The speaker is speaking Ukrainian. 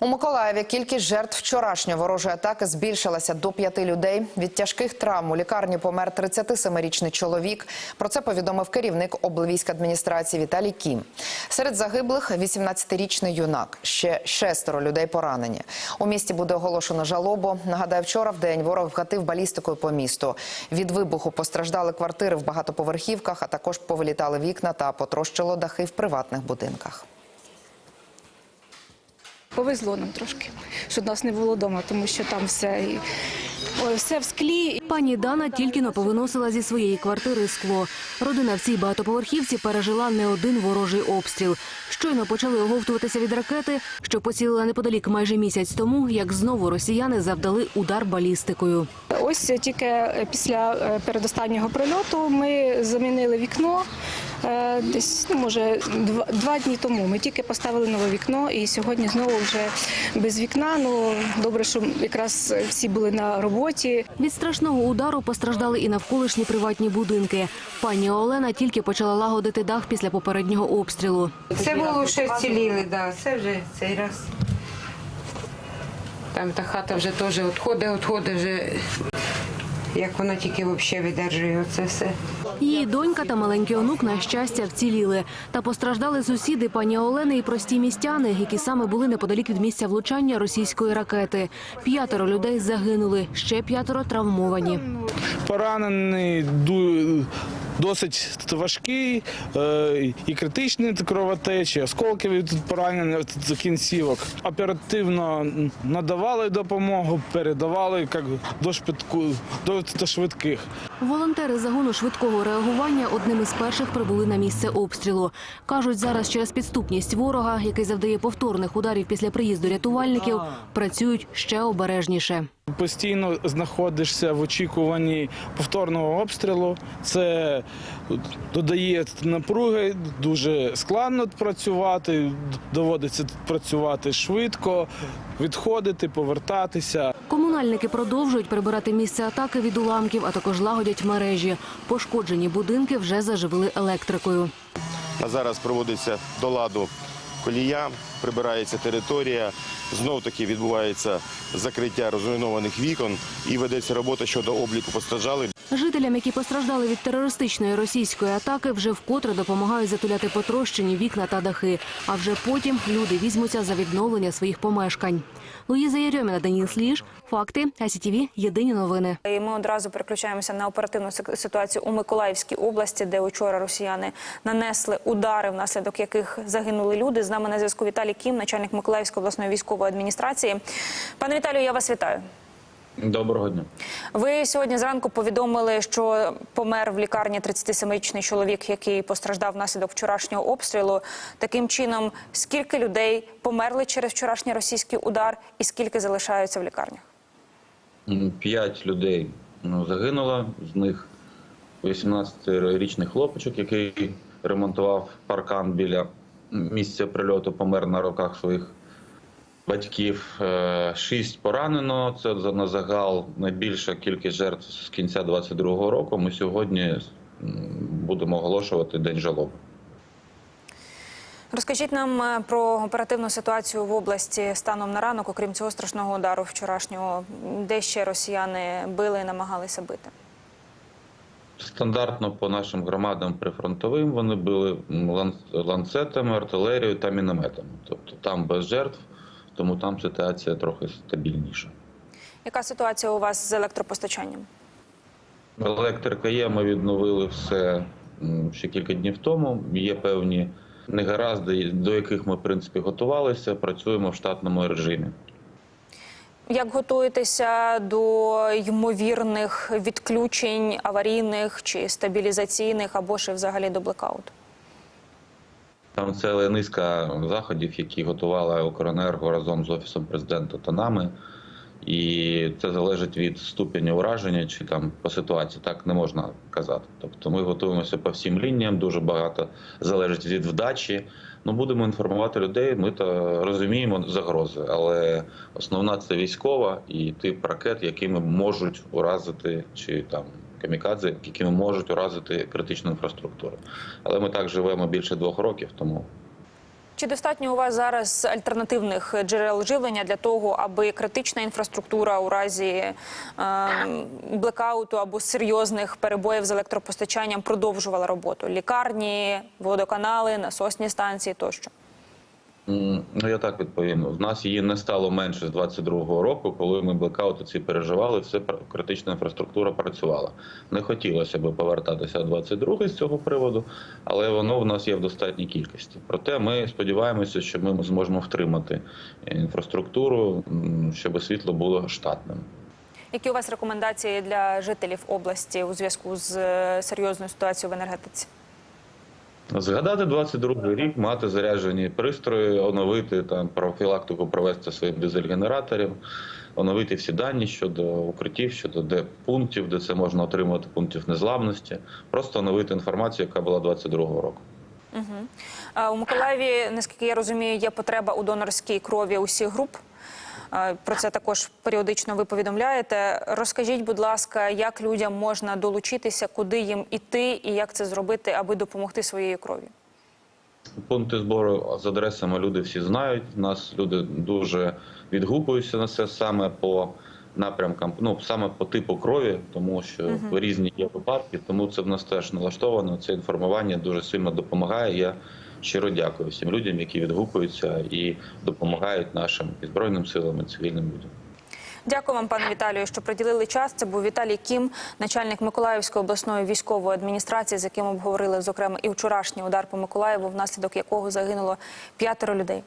У Миколаєві кількість жертв вчорашньої ворожої атаки збільшилася до п'яти людей. Від тяжких травм у лікарні помер 37-річний чоловік. Про це повідомив керівник облвійськадміністрації Віталій Кім. Серед загиблих 18-річний юнак. Ще шестеро людей поранені. У місті буде оголошено жалобу. Нагадаю, вчора в день ворог вгатив балістикою по місту. Від вибуху постраждали квартири в багатоповерхівках, а також повилітали вікна та потрощило дахи в приватних будинках. Повезло нам трошки, що нас не було вдома, тому що там все, і, все в склі. Пані Дана тільки но повиносила зі своєї квартири скло. Родина в цій багатоповерхівці пережила не один ворожий обстріл. Щойно почали оговтуватися від ракети, що поцілила неподалік майже місяць тому, як знову росіяни завдали удар балістикою. Ось тільки після е, передостаннього прильоту ми замінили вікно. Е, Десь ну може два, два дні тому ми тільки поставили нове вікно, і сьогодні знову вже без вікна. Ну добре, що якраз всі були на роботі. Від страшного удару постраждали і навколишні приватні будинки. Пані Олена тільки почала лагодити дах після попереднього обстрілу. Це було ще вціліли, да. Це вже цей раз. Там та хата вже теж відходить, відходить вже. Як вона тільки взагалі видержує оце все. Її донька та маленький онук на щастя вціліли. Та постраждали сусіди пані Олени і прості містяни, які саме були неподалік від місця влучання російської ракети. П'ятеро людей загинули, ще п'ятеро травмовані. поранений досить важкий е, і критичні кровотечі, осколки від поранення з кінцівок. Оперативно надавали допомогу, передавали як до швидку до, до швидких. Волонтери загону швидкого реагування одним із перших прибули на місце обстрілу. Кажуть, зараз через підступність ворога, який завдає повторних ударів після приїзду рятувальників, працюють ще обережніше. Постійно знаходишся в очікуванні повторного обстрілу. Це додає напруги, дуже складно працювати, доводиться працювати швидко, відходити, повертатися. Комунальники продовжують прибирати місце атаки від уламків, а також лагодять мережі. Пошкоджені будинки вже заживили електрикою. А зараз проводиться до ладу колія, прибирається територія. Знов таки відбувається закриття розруйнованих вікон і ведеться робота щодо обліку постраждалих. Жителям, які постраждали від терористичної російської атаки, вже вкотре допомагають затуляти потрощені вікна та дахи. А вже потім люди візьмуться за відновлення своїх помешкань. Луїза Єрьоміна, Даніл Сліж, факти, АСІТІВІ, єдині новини. І ми одразу переключаємося на оперативну ситуацію у Миколаївській області, де учора росіяни нанесли удари, внаслідок яких загинули люди. З нами на зв'язку Віталій Кім, начальник Миколаївської обласної військової адміністрації. Пане Віталію, я вас вітаю. Доброго дня. Ви сьогодні зранку повідомили, що помер в лікарні 37-річний чоловік, який постраждав внаслідок вчорашнього обстрілу. Таким чином, скільки людей померли через вчорашній російський удар, і скільки залишаються в лікарнях? П'ять людей ну, загинуло, з них 18-річний хлопчик, який ремонтував паркан біля місця прильоту, помер на руках своїх батьків. Е, Шість поранено. Це на загал найбільша кількість жертв з кінця 22-го року. Ми сьогодні будемо оголошувати день жалоби. Розкажіть нам е, про оперативну ситуацію в області станом на ранок, окрім цього страшного удару вчорашнього, де ще росіяни били і намагалися бити. Стандартно по нашим громадам прифронтовим вони били ланцетами, артилерією та мінометами. Тобто там без жертв, тому там ситуація трохи стабільніша. Яка ситуація у вас з електропостачанням? Електрика є, ми відновили все ще кілька днів тому. Є певні негаразди, до яких ми в принципі готувалися. Працюємо в штатному режимі. Як готуєтеся до ймовірних відключень аварійних чи стабілізаційних, або ж взагалі до блекауту? Там ціла низка заходів, які готувала Укренерго разом з офісом президента та нами. І це залежить від ступеня ураження чи там по ситуації. Так не можна казати. Тобто ми готуємося по всім лініям. Дуже багато залежить від вдачі. Ну будемо інформувати людей. Ми то розуміємо загрози, але основна це військова і тип ракет, якими можуть уразити чи там камікадзе, якими можуть уразити критичну інфраструктуру. Але ми так живемо більше двох років, тому Чи достатньо у вас зараз альтернативних джерел живлення для того, аби критична інфраструктура у разі е, блекауту або серйозних перебоїв з електропостачанням продовжувала роботу? Лікарні, водоканали, насосні станції тощо. Ну я так відповім. В нас її не стало менше з 22-го року, коли ми блекаути ці переживали, все критична інфраструктура працювала. Не хотілося б повертатися в 22-й з цього приводу, але воно в нас є в достатній кількості. Проте ми сподіваємося, що ми зможемо втримати інфраструктуру, щоб світло було штатним. Які у вас рекомендації для жителів області у зв'язку з е, серйозною ситуацією в енергетиці? Згадати 22 рік, мати заряджені пристрої, оновити там профілактику провести своїм дизель-генераторів, оновити всі дані щодо укриттів, щодо де пунктів, де це можна отримати пунктів незламності, просто оновити інформацію, яка була 22 року. А У Миколаєві, наскільки я розумію, є потреба у донорській крові усіх груп. Про це також періодично ви повідомляєте. Розкажіть, будь ласка, як людям можна долучитися, куди їм іти і як це зробити, аби допомогти своєю кров'ю? Пункти збору з адресами люди всі знають. У нас люди дуже відгукуються на це саме по напрямкам, ну саме по типу крові, тому що різні є випадки, тому це в нас теж налаштовано. Це інформування дуже сильно допомагає. Я щиро дякую всім людям, які відгукуються і допомагають нашим і збройним силам і цивільним людям. Дякую вам, пане Віталію, що приділили час. Це був Віталій Кім, начальник Миколаївської обласної військової адміністрації, з яким обговорили зокрема і вчорашній удар по Миколаєву, внаслідок якого загинуло п'ятеро людей.